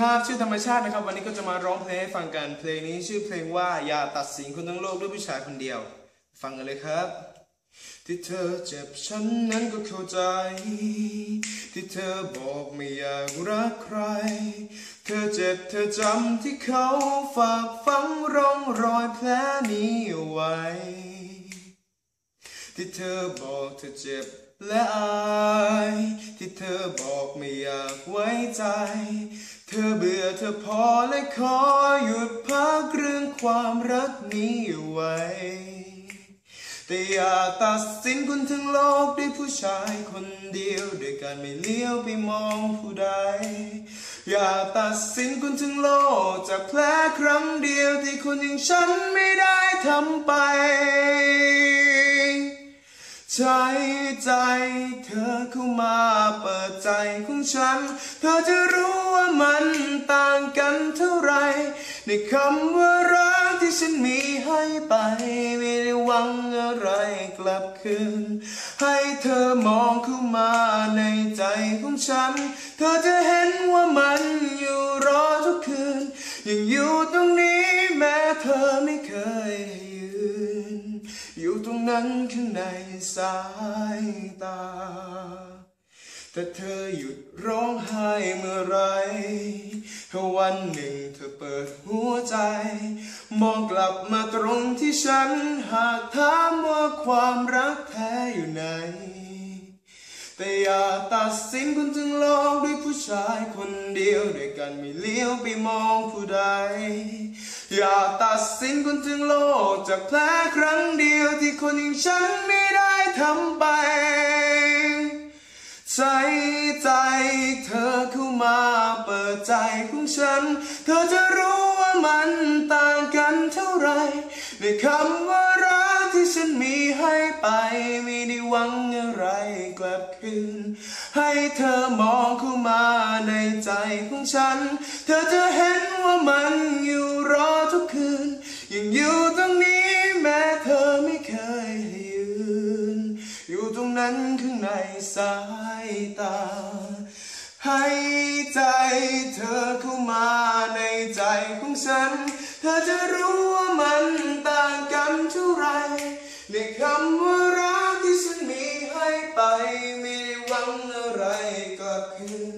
ครับชื่อธรรมชาตินะครับ วันนี้ก็จะมาร้องเพลงให้ฟังกันเพลงนี้ชื่อเพลงว่าอย่าตัดสินคนทั้งโลกด้วยผู้ชายคนเดียว ฟังกันเลยครับ ที่เธอเจ็บฉันนั้นก็เข้าใจ ที่เธอบอกไม่อยากรักใคร เธอเจ็บเธอจำที่เขาฝากฝังร่องรอยแผลนี้ไว้ ที่เธอบอกเธอเจ็บและอายที่เธอบอกไม่อยากไว้ใจ เธอเบื่อเธอพอและขอหยุดพักเรื่องความรักนี้ไว้ แต่อย่าตัดสินคนทั้งโลกด้วยผู้ชายคนเดียวด้วยการไม่เลี้ยวไปมองผู้ใด อย่าตัดสินคนทั้งโลกจากแผลครั้งเดียวที่คนอย่างฉันไม่ได้ทำไป ใจใจ เธอเข้ามาเปิดใจของฉัน เธอจะรู้ว่ามันต่างกันเท่าไร ในคำว่ารักที่ฉันมีให้ไป ไม่ได้หวังอะไรกลับคืน ให้เธอมองเข้ามาในใจของฉัน เธอจะเห็นว่ามันอยู่รอทุกคืน ยังอยู่ตรงนี้แม้เธอไม่เคย อยู่ตรงนั้นข้างในสายตา แต่เธอหยุดร้องไห้เมื่อไรถ้าวันหนึ่งเธอเปิดหัวใจ มองกลับมาตรงที่ฉัน หากถามว่าความรักแท้อยู่ไหน แต่อย่าตัดสินคนทั้งโลกด้วยผู้ชายคนเดียวด้วยกันไม่เลี้ยวไปมองผู้ใด อย่าตัดสินคนทั้งโลกจากแผลครั้งเดียวที่คนอย่างฉันไม่ได้ทำไป ใจใจเธอเข้ามาเปิดใจของฉัน เธอจะรู้ว่ามันต่างกันเท่าไรในคำว่ารักที่ฉันมีให้ไป ไม่ได้หวังอะไรกลับคืน ให้เธอมองเข้ามาในใจของฉัน เธอจะเห็นว่ามันอยู่ นั้นข้างในสายตา ให้ใจเธอเข้ามาในใจของฉัน เธอจะรู้ว่ามันต่างกันเท่าไรในคำว่ารักที่ฉันมีให้ไปไม่ได้หวังอะไรกลับคืน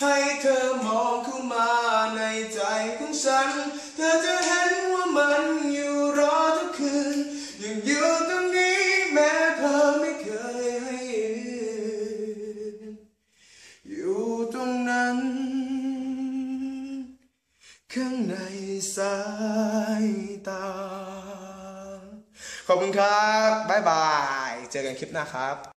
ให้เธอมองเข้ามาในใจของฉัน เธอจะเห็นว่ามันอยู่ ข้างในสายตา ขอบคุณครับ บ๊ายบาย เจอกันคลิปหน้าครับ